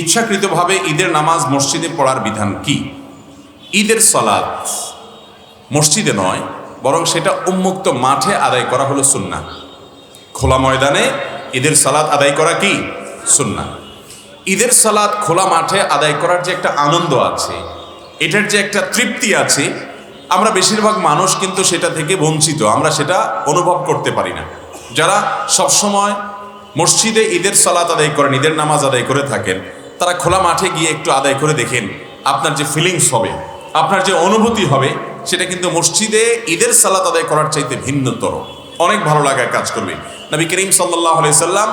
ইচ্ছাকৃতভাবে ঈদের নামাজ মসজিদে পড়ার বিধান কি? ঈদের সলাৎ মসজিদে নয়, বরং সেটা উন্মুক্ত মাঠে আদায় করা হলো সুন্না খোলা ময়দানে ঈদের সালাত আদায় করা কি? সুন্না ঈদের সালাত খোলা মাঠে আদায় করার যে একটা আনন্দ আছে, এটার যে একটা তৃপ্তি আছে, আমরা বেশিরভাগ মানুষ কিন্তু সেটা থেকে বঞ্চিত, আমরা সেটা অনুভব করতে পারি না। যারা সবসময় মসজিদে ঈদের সালাত আদায় করেন, ঈদের নামাজ আদায় করে থাকেন তারা খোলা মাঠে গিয়ে একটু আদায় করে দেখেন আপনার যে ফিলিংস হবে, আপনার যে অনুভূতি হবে, সেটা কিন্তু মসজিদে ঈদের সালাত আদায় করার চাইতে ভিন্নতর। অনেক ভালো লাগার কাজ করবে। নবী করিম সাল্লাহ সাল্লাম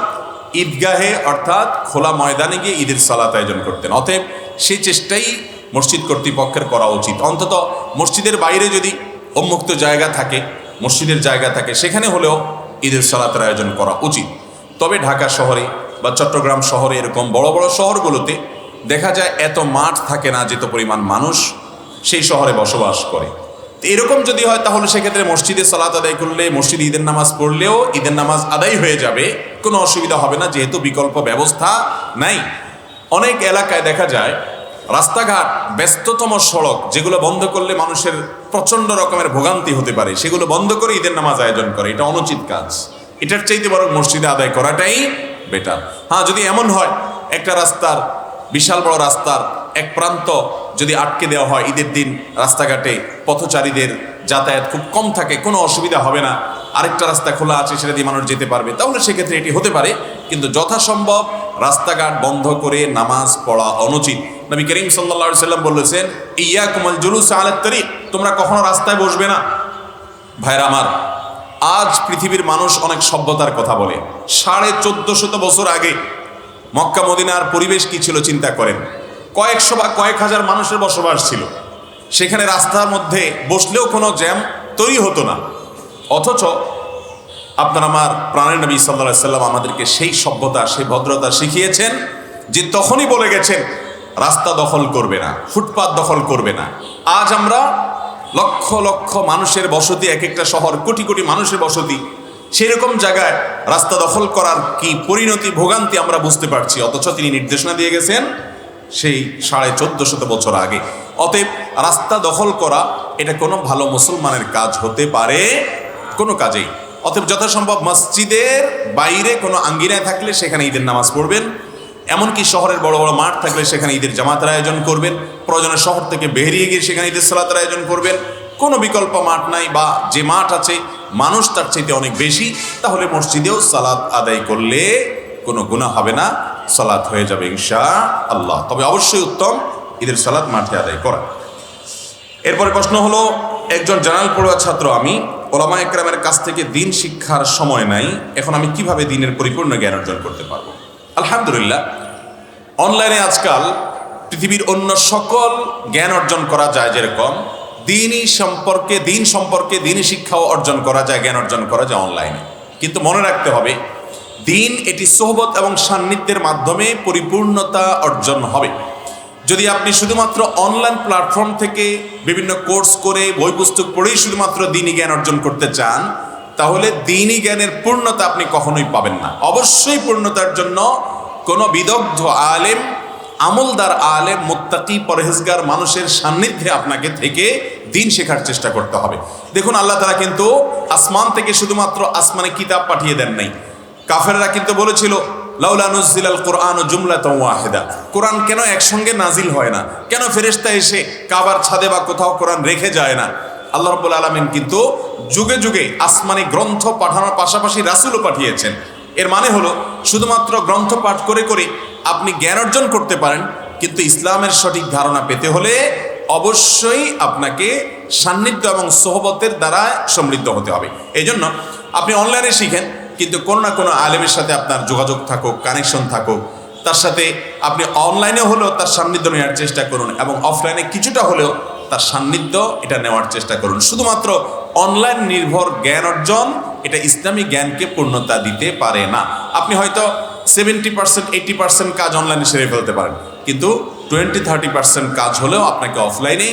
ঈদগাহে অর্থাৎ খোলা ময়দানে গিয়ে ঈদের সালাত আয়োজন করতেন। অতএব সেই চেষ্টাই মসজিদ কর্তৃপক্ষের করা উচিত। অন্তত মসজিদের বাইরে যদি উন্মুক্ত জায়গা থাকে, মসজিদের জায়গা থাকে, সেখানে হলেও ঈদের সালাতের আয়োজন করা উচিত। তবে ঢাকা শহরে বা চট্টগ্রাম শহরে এরকম বড় বড় শহরগুলোতে দেখা যায় এত মাঠ থাকে না, যেত পরিমাণ মানুষ সেই শহরে বসবাস করে। এরকম যদি হয় তাহলে সেক্ষেত্রে মসজিদে সালাত আদায় করলে, মসজিদে ঈদের নামাজ পড়লেও ঈদের নামাজ আদায় হয়ে যাবে, কোনো অসুবিধা হবে না, যেহেতু বিকল্প ব্যবস্থা নাই। অনেক এলাকায় দেখা যায় রাস্তাঘাট, ব্যস্ততম সড়ক, যেগুলো বন্ধ করলে মানুষের প্রচণ্ড রকমের ভোগান্তি হতে পারে, সেগুলো বন্ধ করে ঈদের নামাজ আয়োজন করে। এটা অনুচিত কাজ। এটার চাইতে বরং মসজিদে আদায় করাটাই বেটার। হ্যাঁ যদি এমন হয়, একটা রাস্তার, বিশাল বড় রাস্তার এক প্রান্ত যদি আটকে দেওয়া হয় ঈদের দিন, রাস্তাঘাটে পথচারীদের যাতায়াত খুব কম থাকে, কোনো অসুবিধা হবে না। আরেকটা রাস্তা খোলা আছে, সেটা দিয়ে মানুষ যেতে পারবে। তাহলে সেক্ষেত্রে এটি হতে পারে, কিন্তু যথাসম্ভব রাস্তাঘাট বন্ধ করে নামাজ পড়া অনুচিত। নবী করিম সাল্লা সাল্লাম বলেছেন ইয়া কুমল জুলুস আলের তরিক তোমরা কখনো রাস্তায় বসবে না। ভাইরা আমার আজ পৃথিবীর মানুষ অনেক সভ্যতার কথা বলে। সাড়ে চোদ্দ শত বছর আগে মক্কা মদিনার পরিবেশ কি ছিল চিন্তা করেন। কয়েকশো বা কয়েক হাজার মানুষের বসবাস ছিল। সেখানে রাস্তার মধ্যে বসলেও কোনো জ্যাম তৈরি হতো না। অথচ আপনার আমার প্রাণের নবী সাল্লা সাল্লাম আমাদেরকে সেই সভ্যতা, সেই ভদ্রতা শিখিয়েছেন যে তখনই বলে গেছেন, রাস্তা দখল করবে না, ফুটপাত দখল করবে না। আজ আমরা লক্ষ লক্ষ মানুষের বসতি, এক একটা শহর, কোটি কোটি মানুষের বসতি, সেরকম জায়গায় রাস্তা দখল করার কি পরিণতি, ভোগান্তি আমরা বুঝতে পারছি। অথচ তিনি নির্দেশনা দিয়ে গেছেন সেই সাড়ে চোদ্দ শত বছর আগে। অতএব রাস্তা দখল করা, এটা কোনো ভালো মুসলমানের কাজ হতে পারে কোনো কাজেই। অতএব যথাসম্ভব মসজিদের বাইরে কোনো আঙ্গিনায় থাকলে সেখানে ঈদের নামাজ পড়বেন। এমনকি শহরের বড় বড় মাঠ থাকলে সেখানে ঈদের জামাতের আয়োজন করবেন, প্রয়োজনে শহর থেকে বেরিয়ে গিয়ে সেখানে ঈদের সালাতের আয়োজন করবেন। কোনো বিকল্প মাঠ নাই বা যে মাঠ আছে, মানুষ তার চাইতে অনেক বেশি, তাহলে মসজিদেও সালাত আদায় করলে কোনো গুণা হবে না, সালাত হয়ে যাবে ইনশা আল্লাহ তবে অবশ্যই উত্তম ঈদের সালাত মাঠে আদায় করা। এরপরে প্রশ্ন হলো, একজন জানাল পড়ুয়া ছাত্র আমি, ওলামা একরামের কাছ থেকে দিন শিক্ষার সময় নাই, এখন আমি কীভাবে দিনের পরিপূর্ণ জ্ঞান অর্জন করতে পারব? আলহামদুলিল্লাহ, অনলাইনে আজকাল পৃথিবীর অন্য সকল জ্ঞান অর্জন করা যায় যেরকম, দিনই সম্পর্কে, দিন সম্পর্কে, দিনই শিক্ষাও অর্জন করা যায়, জ্ঞান অর্জন করা যায় অনলাইনে। কিন্তু মনে রাখতে হবে, দিন এটি সোহবত এবং সান্নিধ্যের মাধ্যমে পরিপূর্ণতা অর্জন হবে। যদি আপনি শুধুমাত্র অনলাইন প্ল্যাটফর্ম থেকে বিভিন্ন কোর্স করে বই পুস্তক পড়েই শুধুমাত্র দিনই জ্ঞান অর্জন করতে চান তাহলে দিনই জ্ঞানের পূর্ণতা আপনি কখনোই পাবেন না। অবশ্যই পূর্ণতার জন্য কোনো বিদগ্ধ আলেম, আমলদার আলেম, মুত্তাকি, পরহেজগার মানুষের সান্নিধ্যে আপনাকে থেকে দিন শেখার চেষ্টা করতে হবে। দেখুন, আল্লাহ তারা কিন্তু আসমান থেকে শুধুমাত্র আসমানে কিতাব পাঠিয়ে দেন নাই। কাফেররা কিন্তু বলেছিল, লাউলা নুজিলাল কোরআন জুমলা ওয়াহেদা। কোরআন কেন একসঙ্গে নাজিল হয় না? কেন ফেরেশতা এসে কাবার ছাদে বা কোথাও কোরআন রেখে যায় না? আল্লাহ রব্বুল আলমিন কিন্তু যুগে যুগে আসমানি গ্রন্থ পাঠানোর পাশাপাশি রাসুলও পাঠিয়েছেন। এর মানে হলো, শুধুমাত্র গ্রন্থ পাঠ করে করে আপনি জ্ঞান অর্জন করতে পারেন, কিন্তু ইসলামের সঠিক ধারণা পেতে হলে অবশ্যই আপনাকে সান্নিধ্য এবং সোহবতের দ্বারা সমৃদ্ধ হতে হবে। এই জন্য আপনি অনলাইনে শিখেন, কিন্তু কোনো না কোনো আলেমের সাথে আপনার যোগাযোগ থাকুক, কানেকশন থাকুক। তার সাথে আপনি অনলাইনে হলেও তার সান্নিধ্য নেওয়ার চেষ্টা করুন এবং অফলাইনে কিছুটা হলেও তার সান্নিধ্য এটা নেওয়ার চেষ্টা করুন। শুধুমাত্র অনলাইন নির্ভর জ্ঞান অর্জন, এটা ইসলামী জ্ঞানকে পূর্ণতা দিতে পারে না। আপনি হয়তো সেভেন্টি পার্সেন্ট এইটি পার্সেন্ট কাজ অনলাইনে সেরে ফেলতে পারেন। কিন্তু টোয়েন্টি থার্টি পার্সেন্ট কাজ হলেও আপনাকে অফলাইনে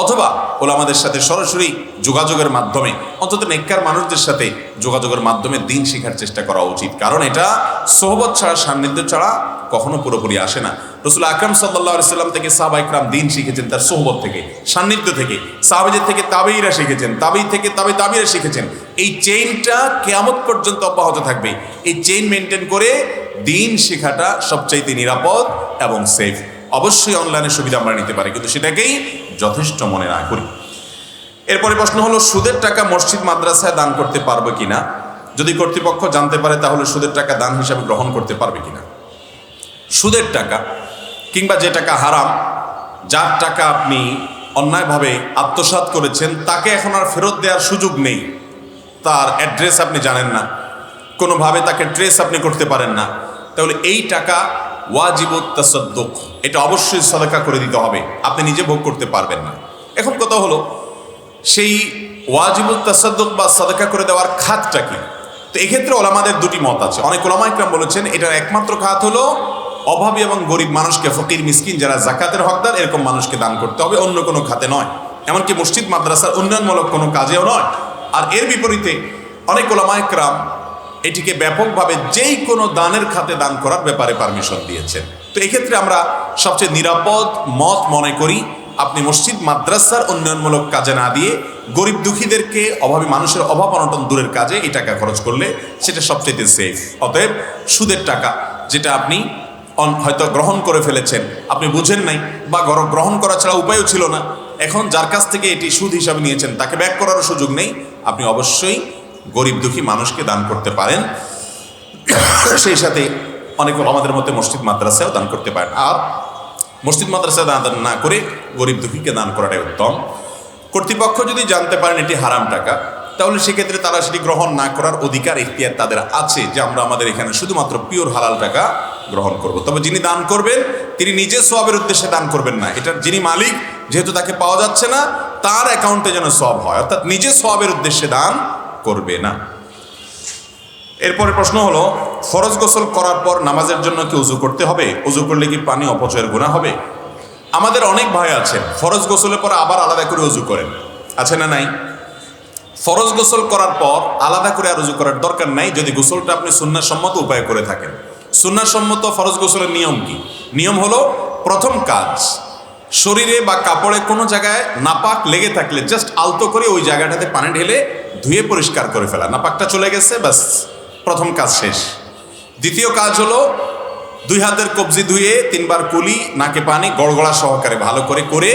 অথবা ওলামাদের সাথে সরাসরি যোগাযোগের মাধ্যমে, অন্তত নেককার মানুষদের সাথে যোগাযোগের মাধ্যমে দিন শেখার চেষ্টা করা উচিত। কারণ এটা সোহবত ছাড়া, সান্নিধ্য ছাড়া কখনো পুরোপুরি আসে না। রসুল আকরাম সাল্লাহ সাল্লাম থেকে সাহাবা ইকরাম দিন শিখেছেন তার সোহবত থেকে, সান্নিধ্য থেকে। সাহাবেদের থেকে তাবেইরা শিখেছেন তাবেই থেকে তাবে তাবিরা শিখেছেন। এই চেইনটা কেয়ামত পর্যন্ত অব্যাহত থাকবে। এই চেইন মেনটেন করে দিন শেখাটা সবচাইতে নিরাপদ এবং সেফ অবশ্যই অনলাইনে সুবিধা আমরা নিতে পারি, কিন্তু সেটাকেই যথেষ্ট মনে না করি। এরপরে প্রশ্ন হলো, সুদের টাকা মসজিদ মাদ্রাসায় দান করতে পারবে কিনা? যদি কর্তৃপক্ষ জানতে পারে, তাহলে সুদের টাকা দান হিসাবে গ্রহণ করতে পারবে কিনা? সুদের টাকা কিংবা যে টাকা হারাম, যার টাকা আপনি অন্যায়ভাবে আত্মসাৎ করেছেন, তাকে এখন আর ফেরত দেওয়ার সুযোগ নেই। তার অ্যাড্রেস আপনি জানেন না। কোনোভাবে তাকে ট্রেস আপনি করতে পারেন না। তাহলে এই টাকা ওয়াজিবুত তাসাদ্দুক। এটা অবশ্যই সদাকা করে দিতে হবে। আপনি নিজে ভোগ করতে পারবেন না। এখন কথা হলো, সেই ওয়াজিবুল তাসাদ্দুক বা সদাকা করে দেওয়ার খাতটা কি? তো এক্ষেত্রে ওলামাদের দুটি মত আছে। অনেক ওলামা ইকরাম বলেছেন, এটার একমাত্র খাত হলো অভাবী এবং গরিব মানুষকে, ফকির, মিসকিন যারা জাকাতের হকদার, এরকম মানুষকে দান করতে হবে, অন্য কোনো খাতে নয়। এমনকি মসজিদ, মাদ্রাসার উন্নয়নমূলক কোনো কাজেও নয়। আর এর বিপরীতে অনেক ওলামা ইকরাম এটিকে ব্যাপকভাবে যেই কোনো দানের খাতে দান করার ব্যাপারে পারমিশন দিয়েছেন। তো এক্ষেত্রে আমরা সবচেয়ে নিরাপদ মত মনে করি, আপনি মসজিদ, মাদ্রাসার উন্নয়নমূলক কাজে না দিয়ে গরিব দুঃখীদেরকে, অভাবী মানুষের অভাব অনটন দূরের কাজে এই টাকা খরচ করলে সেটা সবচেয়ে সেফ অতএব সুদের টাকা যেটা আপনি হয়তো গ্রহণ করে ফেলেছেন, আপনি বুঝেন নাই বা গর- গ্রহণ করা ছাড়া উপায়ও ছিল না, এখন যার কাছ থেকে এটি সুদ হিসাবে নিয়েছেন তাকে ব্যাক করারও সুযোগ নেই, আপনি অবশ্যই গরিব দুঃখী মানুষকে দান করতে পারেন। সেই সাথে অনেক আমাদের মধ্যে মসজিদ, মাদ্রাসাও দান করতে পারেন আর মসজিদ মাদ্রাসায় দান না করে গরিব দুঃখীকে দান করাটাই উত্তম। কর্তৃপক্ষ যদি জানতে পারেন এটি হারাম টাকা, তাহলে সেক্ষেত্রে তারা সেটি গ্রহণ না করার অধিকার, ইখতিয়ার তাদের আছে যে আমরা আমাদের এখানে শুধুমাত্র পিওর হালাল টাকা গ্রহণ করব। তবে যিনি দান করবেন, তিনি নিজে সবের উদ্দেশ্যে দান করবেন না। এটার যিনি মালিক, যেহেতু তাকে পাওয়া যাচ্ছে না, তার অ্যাকাউন্টে যেন সব হয়, অর্থাৎ নিজে সবের উদ্দেশ্যে দান করবে না। এরপরে প্রশ্ন হলো ফরজ গোসল করার পর নামাজের জন্য কি উজু করতে হবে? উজু করলে কি পানি অপচয়ের গুণা হবে? আমাদের অনেক ভাই আছেন, ফরজ গোসলের পর আবার আলাদা করে উজু করেন। আছে না নাই? ফরজ গোসল করার পর আলাদা করে আর উজু করার দরকার নাই যদি গোসলটা আপনি সুন্নাসম্মত উপায় করে থাকেন। সুন্নাসম্মত ফরজ গোসলের নিয়ম কি? নিয়ম হলো প্রথম কাজ, শরীরে বা কাপড়ে কোনো জায়গায় নাপাক লেগে থাকলে জাস্ট আলতো করে ওই জায়গাটাতে পানি ঢেলে ধুয়ে পরিষ্কার করে ফেলা। নাপাকটা চলে গেছে, ব্যাস, প্রথম কাজ শেষ। দ্বিতীয় কাজ হলো দুই হাতের কবজি ধুয়ে তিনবার কুলি, নাকে পানি, গড়গড়া সহকারে ভালো করে করে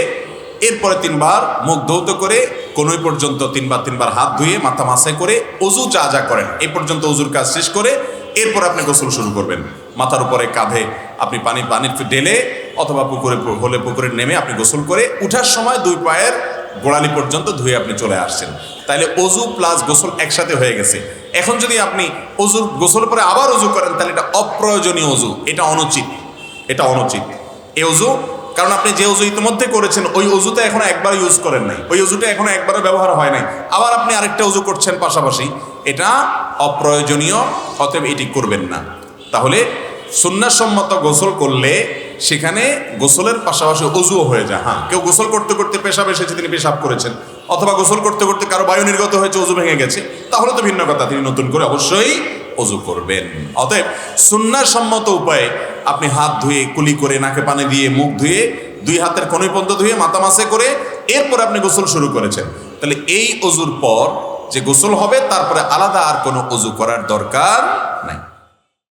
এরপরে তিনবার মুখ ধৌত করে কোনোই পর্যন্ত তিনবার তিনবার হাত ধুয়ে মাথা মাসায় করে অজু যা যা করেন এই পর্যন্ত অজুর কাজ শেষ করে এরপর আপনি গোসল শুরু করবেন। মাথার উপরে কাঁধে আপনি পানি, পানির ঢেলে অথবা পুকুরে, হলে পুকুরে নেমে আপনি গোসল করে উঠার সময় দুই পায়ের গোড়ালি পর্যন্ত ধুয়ে আপনি চলে আসছেন। তাহলে অজু প্লাস গোসল একসাথে হয়ে গেছে। এখন যদি আপনি অজু গোসল পরে আবার অজু করেন, তাহলে এটা অপ্রয়োজনীয় অজু। এটা অনুচিত। এটা অনুচিত। এই অজু, কারণ আপনি যে অজু ইতিমধ্যে করেছেন, ওই অজুটা এখনও একবার ইউজ করেন নাই। ওই অজুটা এখনও একবারও ব্যবহার হয় নাই। আবার আপনি আরেকটা অজু করছেন পাশাপাশি। এটা অপ্রয়োজনীয়, অতএব এটি করবেন না। তাহলে সুন্নাসম্মত গোসল করলে সেখানে গোসলের পাশাপাশি অজুও হয়ে যায়। হ্যাঁ কেউ গোসল করতে করতে পেশাব এসেছে তিনি পেশাব করেছেন, অথবা গোসল করতে করতে কারও বায়ু নির্গত হয়েছে, অজু ভেঙে গেছে, তাহলে তো ভিন্ন কথা, তিনি নতুন করে অবশ্যই অজু করবেন। অতএব সুন্নাসম্মত উপায়ে আপনি হাত ধুয়ে, কুলি করে, নাকে পানি দিয়ে, মুখ ধুয়ে, দুই হাতের কোনই পর্যন্ত ধুয়ে, মাথা মাসে করে, এরপর আপনি গোসল শুরু করেছেন। তাহলে এই অজুর পর যে গোসল হবে, তারপরে আলাদা আর কোনো অজু করার দরকার নাই।